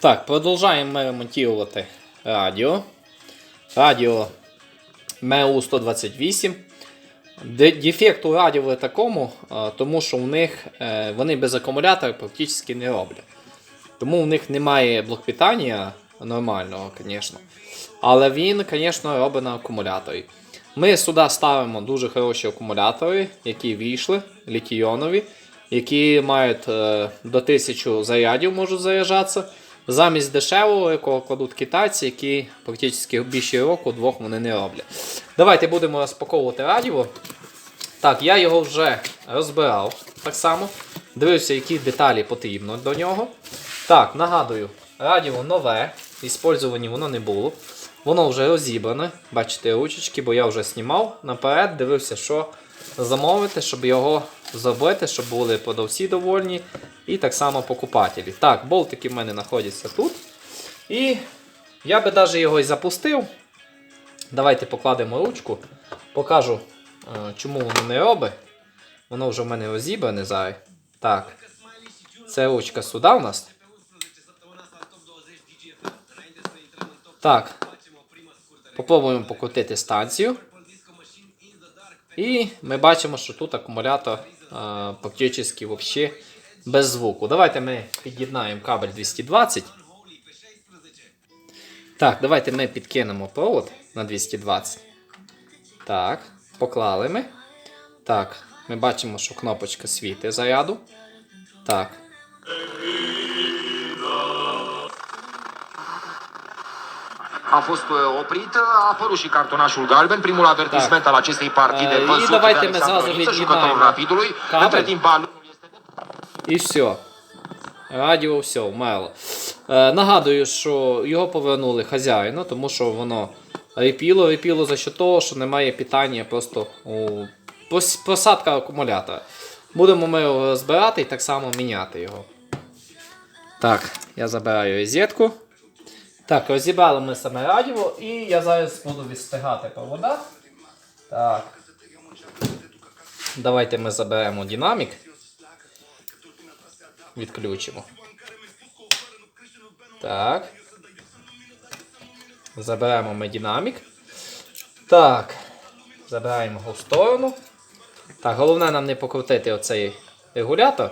Так, продовжуємо ми ремонтувати радіо. Радіо МЕУ 128. Дефект у радіо такому, тому що в них е, вони без акумулятора практично не роблять. Тому в них немає блок питання нормального, звісно. Але він, звісно, робить на акумуляторі. Ми сюди ставимо дуже хороші акумулятори, які вийшли, літійонові, які мають е, до 1000 зарядів можуть заряджатися. Замість дешевого, якого кладуть китайці, які практично більше року двох вони не роблять. Давайте будемо розпаковувати радіо. Так, я його вже розбирав так само. Дивився, які деталі потрібно до нього. Так, нагадую, радіо нове, іспользовані воно не було. Воно вже розібране. Бачите, ручечки, бо я вже знімав наперед, дивився, що замовити, щоб його зробити, щоб були продавці довольні. І так само покупателі. Так, болтики в мене знаходяться тут. І я би навіть його і запустив. Давайте покладемо ручку, покажу, е, чому воно не робить. Воно вже в мене розібране зараз. Так. Це ручка сюди у нас. Так. Попробуємо покрутити станцію. І ми бачимо, що тут акумулятор а, практично вообще без звуку. Давайте ми під'єднаємо кабель 220. Так, давайте ми підкинемо провод на 220. Так, поклали ми. Так, ми бачимо, що кнопочка світить заряду. Так. A fost uh, oprit, a apărut și cartonașul galben, primul avertisment al acestei partide Uh, văzut de давайте мы Alexandru Niță, jucătorul Rapidului. Între timp, balonul este І все. Радіо все, вмерло. Е, нагадую, що його повернули хазяїну, тому що воно репіло, репіло за що того, що немає питання просто у посадка акумулятора. Будемо ми його розбирати і так само міняти його. Так, я забираю розетку. Так, розібрали ми саме радіо і я зараз буду відстигати провода. Так. Давайте ми заберемо динамік відключимо. Так. Заберемо ми динамік. Так. Забираємо його в сторону. Так, головне нам не покрутити оцей регулятор.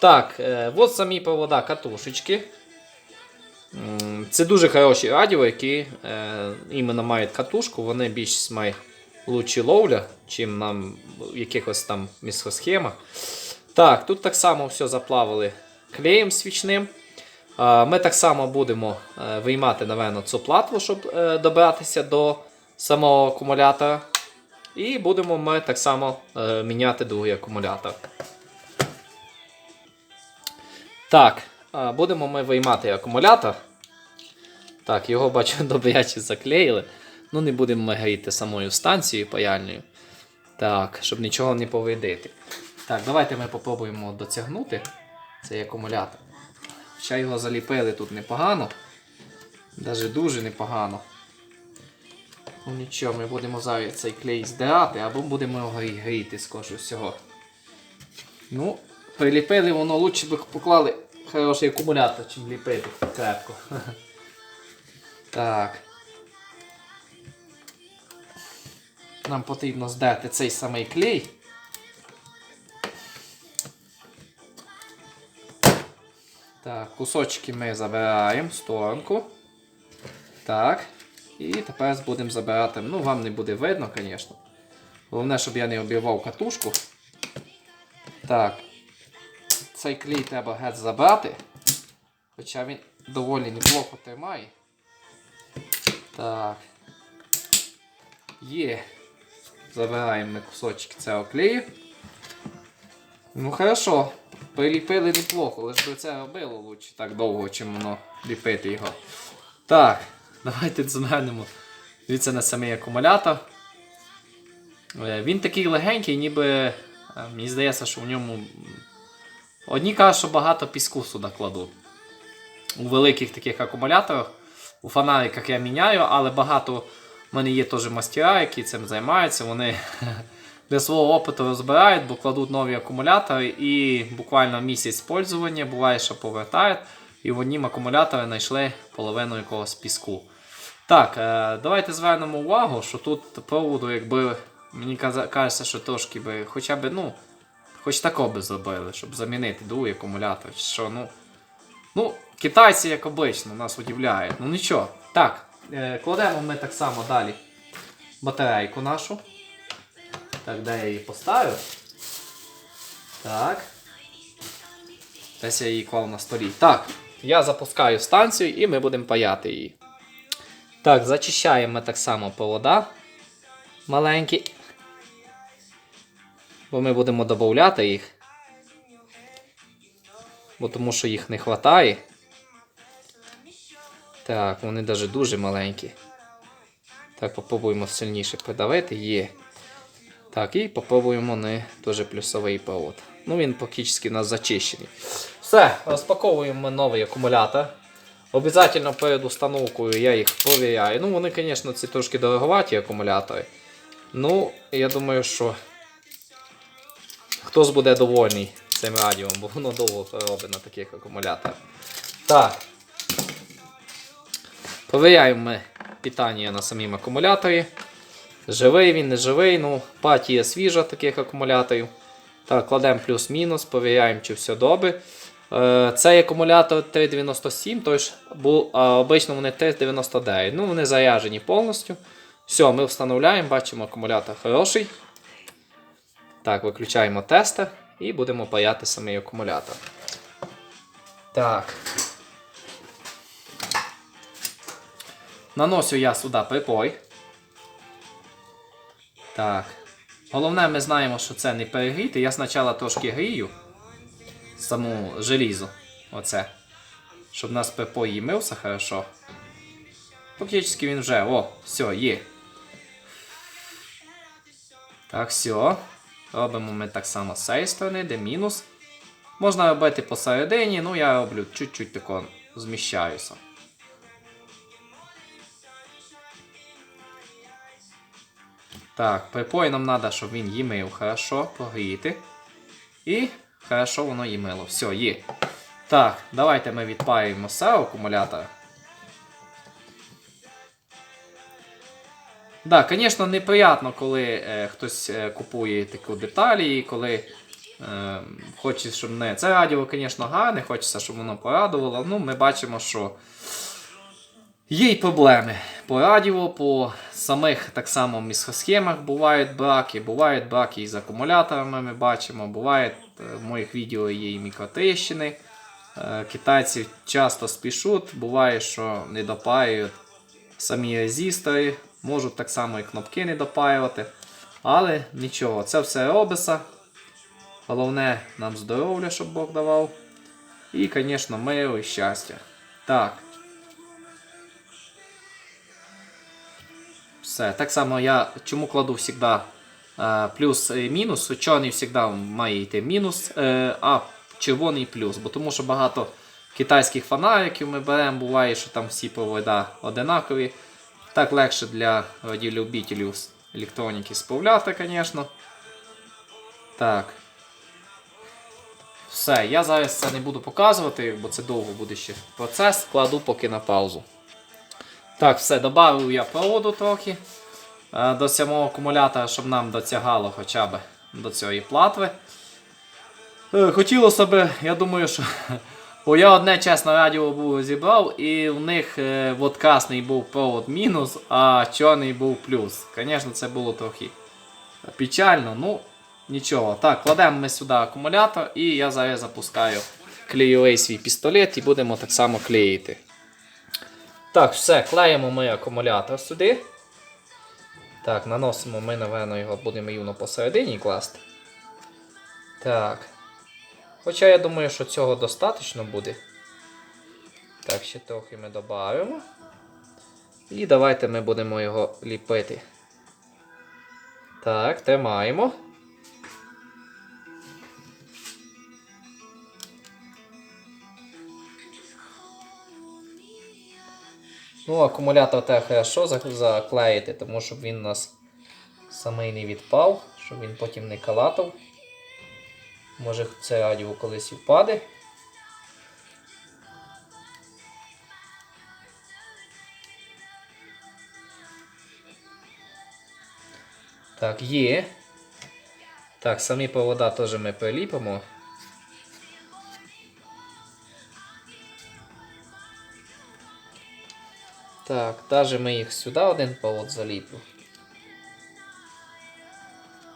Так, е, от самі провода катушечки. Це дуже хороші радіо, які е, іменно мають катушку, вони більш мають лучші ловля, чим нам в якихось там мікросхемах. Так, тут так само все заплавили клеєм свічним. А, Ми так само будемо е, виймати, напевно, цю платву, щоб е, добратися до самого акумулятора. І будемо ми так само е, міняти другий акумулятор. Так, будемо ми виймати акумулятор. Так, його бачу добряче заклеїли. Ну, не будемо ми гріти самою станцією паяльною. Так, щоб нічого не повредити. Так, давайте ми попробуємо дотягнути цей акумулятор. Ще його заліпили тут непогано. Навіть дуже непогано. Ну нічого, ми будемо зараз цей клей здирати, або будемо його грі- гріти, скажу всього. Ну, приліпили воно лучше б поклали хороший акумулятор, чим ліпити крепко. Так. Нам потрібно здати цей самий клей. Так, кусочки ми забираємо в сторонку. Так. І тепер будемо забирати. Ну, вам не буде видно, звісно. Головне, щоб я не обірвав катушку. Так. Цей клей треба геть забрати. Хоча він доволі неплохо тримає. Так. Є. Забираємо ми кусочки цього клею. Ну хорошо. Приліпили неплохо, лише би це робило лучше так довго, чим воно ліпити його. Так, давайте звернемо. Дивіться на самий акумулятор. Е, Він такий легенький, ніби. е, Мені здається, що в ньому. Одні кажуть, що багато піску сюди кладуть. У великих таких акумуляторах. У фонариках я міняю, але багато в мене є теж мастера, які цим займаються. Вони для свого опиту розбирають, бо кладуть нові акумулятори і буквально місяць спользування буває, що повертають. і в однім акумуляторі знайшли половину якогось піску. Так, е, давайте звернемо увагу, що тут проводу, якби мені кажеться, що трошки би хоча б, ну, хоч тако би зробили, щоб замінити другий акумулятор. Що, ну, ну, китайці, як обично, нас удивляють. Ну нічого. Так, е, кладемо ми так само далі батарейку нашу. Так, де я її поставив? Так. Десь я її клав на столі. Так, я запускаю станцію і ми будемо паяти її. Так, зачищаємо ми так само провода маленькі. Бо ми будемо додати їх. Бо тому що їх не вистачає. Так, вони навіть дуже маленькі. Так, попробуємо сильніше придавити. Є. Так, і попробуємо не теж плюсовий провод. Ну він практично у нас зачищений. Все, розпаковуємо новий акумулятор. Обязательно перед установкою я їх провіряю. Ну, вони, звісно, ці трошки дороговаті акумулятори. Ну, я думаю, що хтось буде довольний цим радіом, бо воно довго робить на таких акумуляторах. Так. Провіряємо ми питання на самім акумуляторі. Живий він, не живий, ну, партія свіжа таких акумуляторів. Так, кладемо плюс-мінус, перевіряємо, чи все добре. Е, Цей акумулятор 397, тож обично вони 399. Ну, вони заряджені повністю. Все, ми встановляємо, бачимо, акумулятор хороший. Так, виключаємо тестер і будемо паяти самий акумулятор. Так. Наносю я сюди припой. Так. Головне, ми знаємо, що це не перегріти. Я спочатку трошки грію саму желізо. Оце. Щоб у нас припой мився хорошо. Фактично він вже, о, все, є. Так, все. Робимо ми так само з цієї сторони, де мінус. Можна робити посередині, ну я роблю чуть-чуть тако зміщаюся. Так, припой нам треба, щоб він їмив хорошо, прогріти. І хорошо воно їмило. Все, є. Так, давайте ми з цього акумулятора. Да, звісно, неприємно, коли е, хтось е, купує таку деталі, і коли е, хоче, щоб не. Це радіо, звісно, гарне, хочеться, щоб воно порадувало. Ну, ми бачимо, що є й проблеми. По радіо, по самих так само місхосхемах бувають браки, бувають браки із акумуляторами, ми бачимо, буває е, в моїх відео є і мікротріщини. Е, Китайці часто спішуть, буває, що не допаюють самі резистори, можуть так само і кнопки не допаювати. Але нічого, це все робиться. Головне нам здоров'я, щоб Бог давав. І, звісно, миру і щастя. Так. Все. Так само я чому кладу завжди е, плюс і мінус. Чорний завжди має йти мінус, е, а червоний плюс. Бо тому що багато китайських фонариків ми беремо, буває, що там всі провода одинакові. Так легше для радіолюбителів електроніки справляти, звісно. Так. Все, я зараз це не буду показувати, бо це довго буде ще процес. Кладу поки на паузу. Так, все, додав я проводу трохи е, до самого акумулятора, щоб нам дотягало хоча б до цієї платви. Е, Хотілося б, я думаю, що. Бо я одне чесно радіо був зібрав, і в них е, от красний був провод мінус, а чорний був плюс. Звісно, це було трохи печально, ну нічого. Так, кладемо ми сюди акумулятор, і я зараз запускаю клеєвий свій пістолет і будемо так само клеїти. Так, все, клеїмо ми акумулятор сюди. Так, наносимо ми, напевно, його будемо рівно посередині класти. Так. Хоча я думаю, що цього достатньо буде. Так, ще трохи ми додаємо. І давайте ми будемо його ліпити. Так, тримаємо. Ну, акумулятор треба хорошо заклеїти, тому щоб він у нас самий не відпав, щоб він потім не калатав. Може це радіо колись і впаде. Так, є. Так, самі повода теж ми приліпимо. Так, даже ми їх сюди один повод заліпимо.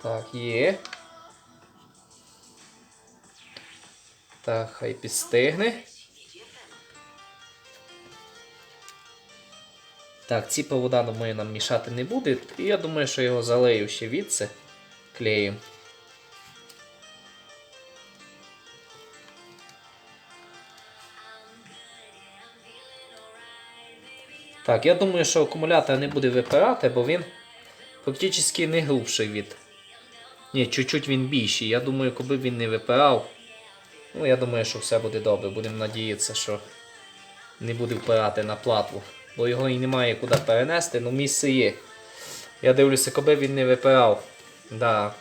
Так, є. Так, хай підстигне. Так, ці провода, думаю, нам мішати не буде. І я думаю, що його залею ще відси клеєм. Так, я думаю, що акумулятор не буде випирати, бо він фактично не грубший від. Ні, чуть-чуть він більший. Я думаю, коли він не випирав. Ну, я думаю, що все буде добре. Будемо надіятися, що не буде впирати на платву. Бо його і немає куди перенести, ну місце є. Я дивлюся, коли він не випирав. Да.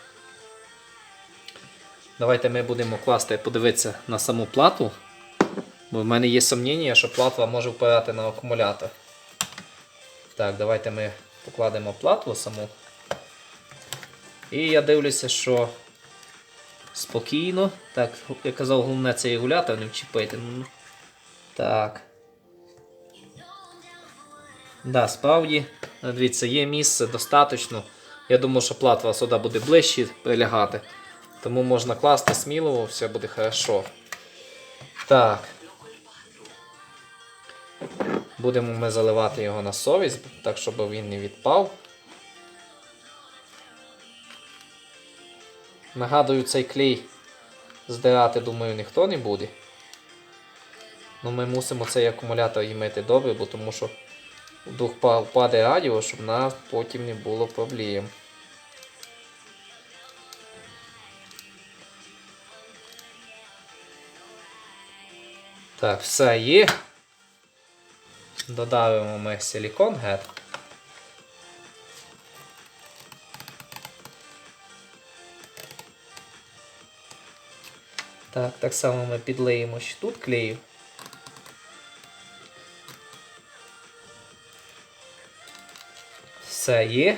Давайте ми будемо класти, подивитися на саму плату. Бо в мене є сумніння, що платва може впирати на акумулятор. Так, давайте ми покладемо платву саму. І я дивлюся, що спокійно. Так, я казав, головне цей регулятор не вчепити. Так. Да, справді, дивіться, є місце достатньо. Я думаю, що платва сюди буде ближче прилягати. Тому можна класти сміливо, все буде хорошо. Так. Будемо ми заливати його на совість, так щоб він не відпав. Нагадую, цей клей здирати, думаю, ніхто не буде. Ну ми мусимо цей акумулятор їмити добре, бо тому що па- впаде радіо, щоб нас потім не було проблем. Так, все є. Додаємо ми силікон гет. Так, так само ми підлиємо ще тут клею. Все є.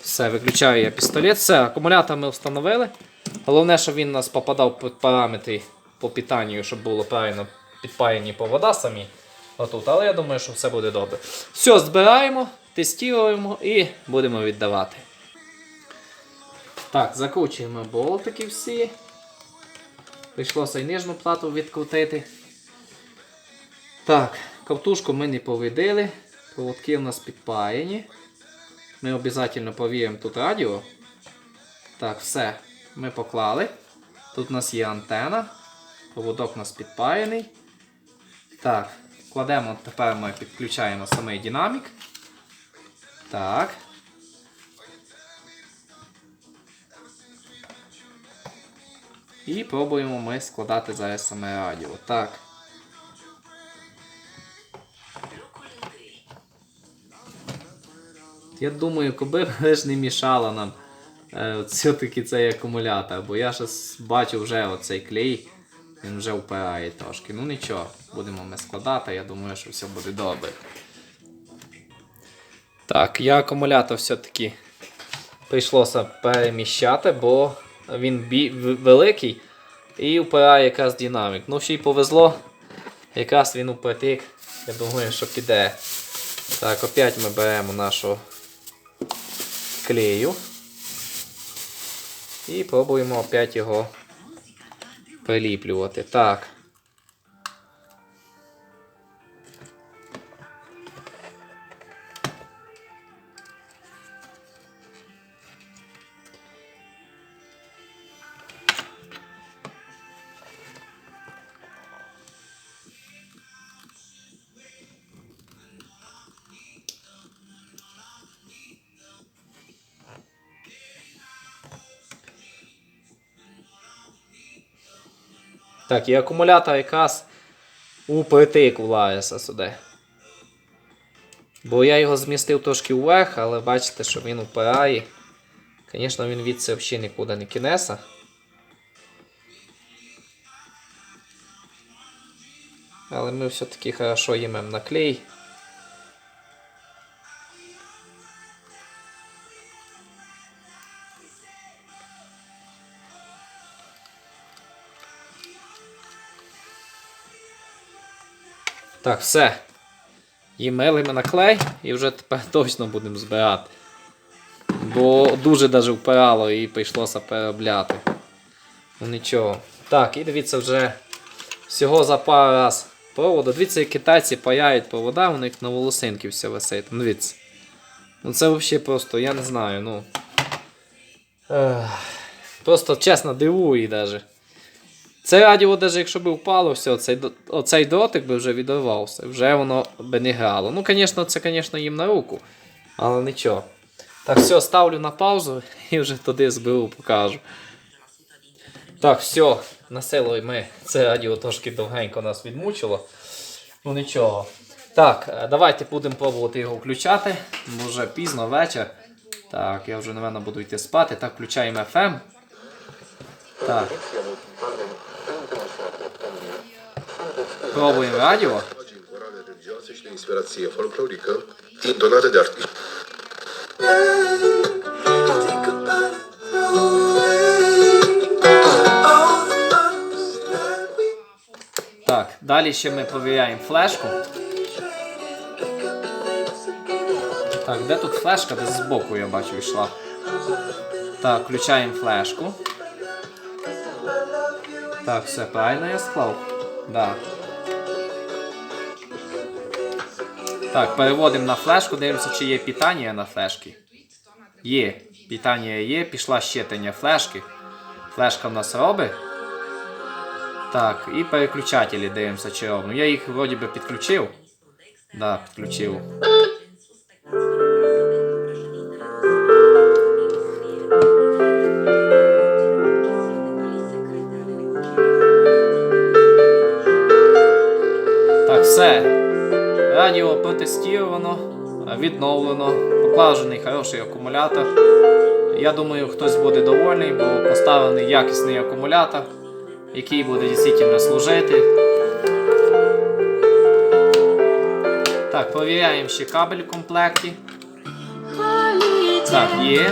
Все, виключаю я пістолет. Все, акумулятор ми встановили. Головне, щоб він у нас попадав під параметри по питанню, щоб було правильно підпаяні провода самі. Отут. Але я думаю, що все буде добре. Все, збираємо, тестуємо і будемо віддавати. Так, закручуємо болтики всі. Прийшлося і нижню плату відкрутити. Так, ковтушку ми не повидили. Проводки у нас підпаяні. Ми обов'язково повіримо тут радіо. Так, все. Ми поклали. Тут у нас є антена. Проводок у нас підпаяний. Так, кладемо, тепер ми підключаємо самий динамік. Так. І пробуємо ми складати зараз саме радіо. Так. Я думаю, коби б ж не мішало нам е, все-таки цей акумулятор, бо я щось бачу вже оцей клей, він вже впирає трошки. Ну нічого, будемо ми складати, я думаю, що все буде добре. Так, я акумулятор все-таки прийшлося переміщати, бо він бі- великий і впирає якраз динамік. Ну, ще й повезло, якраз він упритик. Я думаю, що піде. Так, опять ми беремо нашу клею. І пробуємо опять його приліплювати. Так. Так, і акумулятор якраз упритик влається сюди. Бо я його змістив трошки вверх, але бачите, що він упирає. Звісно, він від це взагалі нікуди не кінеса. Але ми все-таки хорошо їмемо на клей. Так, все. Їмели ми на клей і вже тепер точно будемо збирати. Бо дуже даже впирало і прийшлося переробляти. Ну нічого. Так, і дивіться вже всього за пару раз проводу. Дивіться, як китайці паяють провода, у них на волосинки все висить. Ну, Дивіться. Ну це взагалі просто, я не знаю, ну. Просто чесно дивує даже. Це радіо, навіть якщо б впало, все, оцей, оцей дротик би вже відривався, вже воно би не грало. Ну, звісно, це, звісно, їм на руку, але нічого. Так, все, ставлю на паузу і вже туди зберу, покажу. Так, все, на село ми. Це радіо трошки довгенько нас відмучило. Ну нічого. Так, е, давайте будемо пробувати його включати. Бо вже пізно вечір. Так, я вже, напевно, буду йти спати. Так, включаємо FM. Так. Пробуємо радіо. Так, далі ще ми провіряємо флешку. Так, де тут флешка? Десь збоку я бачу йшла. Так, включаємо флешку. Так, все правильно я склав? Да. Так, переводимо на флешку, дивимося, чи є питання на флешці. Є. Питання є, пішла щитання флешки. Флешка в нас робить. Так, і переключателі дивимося, чи робимо. Я їх вроді би підключив. Да, підключив. Протестовано, відновлено, поклажений хороший акумулятор. Я думаю, хтось буде довольний, бо поставлений якісний акумулятор, який буде дійсно служити. Так, перевіряємо ще кабель в комплекті. Так, є.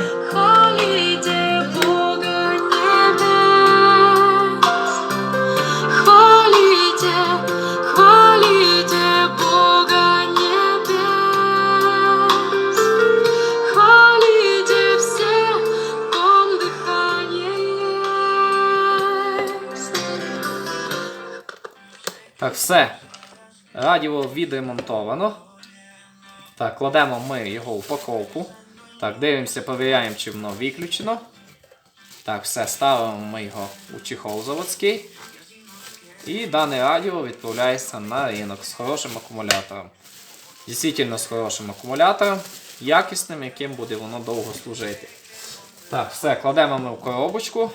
Так, все. Радіо відремонтовано. Так, кладемо ми його в упаковку. Так, дивимося, перевіряємо, чи воно виключено. Так, все, ставимо ми його у чехол заводський. І дане радіо відправляється на ринок з хорошим акумулятором. Дійсно з хорошим акумулятором, якісним, яким буде воно довго служити. Так, все, кладемо ми в коробочку.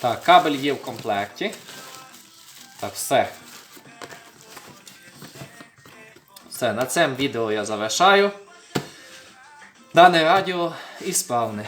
Так, кабель є в комплекті. Так, все. Все, на цьому відео я завершаю. Дане радіо і справне.